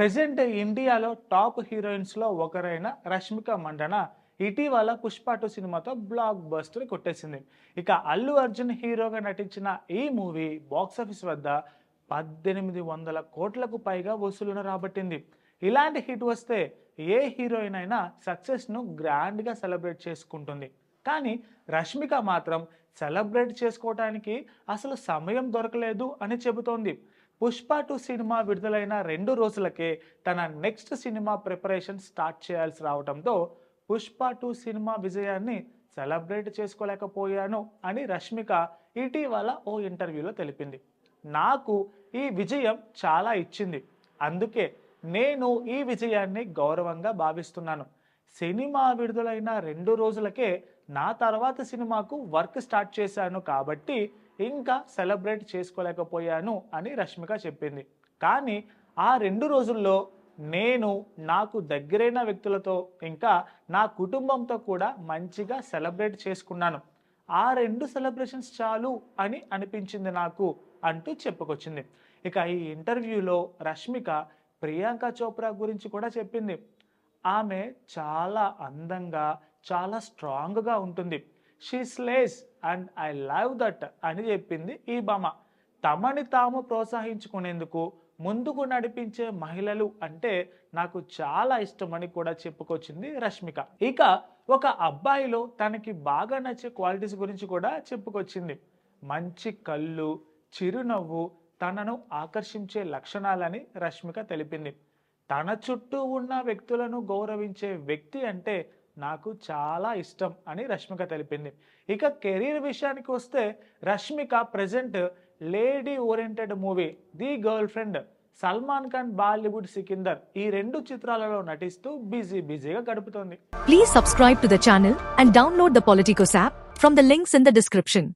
Present ఇండియాలో top హీరోయిన్స్లో ఒకరైన రష్మిక మండన ఇటీవల పుష్ప టూ సినిమాతో బ్లాక్ బస్టర్ కొట్టేసింది. ఇక అల్లు అర్జున్ హీరోగా నటించిన ఈ మూవీ బాక్సాఫీస్ వద్ద పద్దెనిమిది వందల కోట్లకు పైగా వసూలును రాబట్టింది. ఇలాంటి హిట్ వస్తే ఏ హీరోయిన్ అయినా సక్సెస్ను గ్రాండ్గా సెలబ్రేట్ చేసుకుంటుంది. కానీ రష్మిక మాత్రం సెలబ్రేట్ చేసుకోవటానికి అసలు సమయం దొరకలేదు అని చెబుతోంది. పుష్ప టూ సినిమా విడుదలైన రెండు రోజులకే తన నెక్స్ట్ సినిమా ప్రిపరేషన్ స్టార్ట్ చేయాల్సి రావడంతో పుష్ప టూ సినిమా విజయాన్ని సెలబ్రేట్ చేసుకోలేకపోయాను అని రష్మిక ఇటీవల ఓ ఇంటర్వ్యూలో తెలిపింది. నాకు ఈ విజయం చాలా ఇచ్చింది. అందుకే నేను ఈ విజయాన్ని గౌరవంగా భావిస్తున్నాను. సినిమా విడుదలైన రెండు రోజులకే నా తర్వాత సినిమాకు వర్క్ స్టార్ట్ చేశాను కాబట్టి ఇంకా సెలబ్రేట్ చేసుకోలేకపోయాను అని రష్మిక చెప్పింది. కానీ ఆ రెండు రోజుల్లో నేను నాకు దగ్గరైన వ్యక్తులతో ఇంకా నా కుటుంబంతో కూడా మంచిగా సెలబ్రేట్ చేసుకున్నాను. ఆ రెండు సెలబ్రేషన్స్ చాలు అని అనిపించింది నాకు అంటూ చెప్పుకొచ్చింది. ఇక ఈ ఇంటర్వ్యూలో రష్మిక ప్రియాంక చోప్రా గురించి కూడా చెప్పింది. ఆమె చాలా అందంగా చాలా స్ట్రాంగ్గా ఉంటుంది. She slays and I love that అని చెప్పింది ఈ బొమ్మ తమని తాము ప్రోత్సహించుకునేందుకు ముందుకు నడిపించే మహిళలు అంటే నాకు చాలా ఇష్టమని కూడా చెప్పుకొచ్చింది రష్మిక. ఇక ఒక అబ్బాయిలో తనకి బాగా నచ్చే క్వాలిటీస్ గురించి కూడా చెప్పుకొచ్చింది. మంచి కళ్ళు చిరునవ్వు తనను ఆకర్షించే లక్షణాలని రష్మిక తెలిపింది. తన చుట్టూ ఉన్న వ్యక్తులను గౌరవించే వ్యక్తి అంటే నాకు చాలా ఇష్టం అని రష్మిక తెలిపింది. ఇక కెరీర్ విషయానికి వస్తే Rashmika present lady oriented movie the girlfriend Salman Khan Bollywood Sikandar ఈ రెండు చిత్రాలలో నటిస్తూ బిజీ బిజీగా గడుపుతోంది. Please subscribe to the channel and download the Politicos app from the links in the description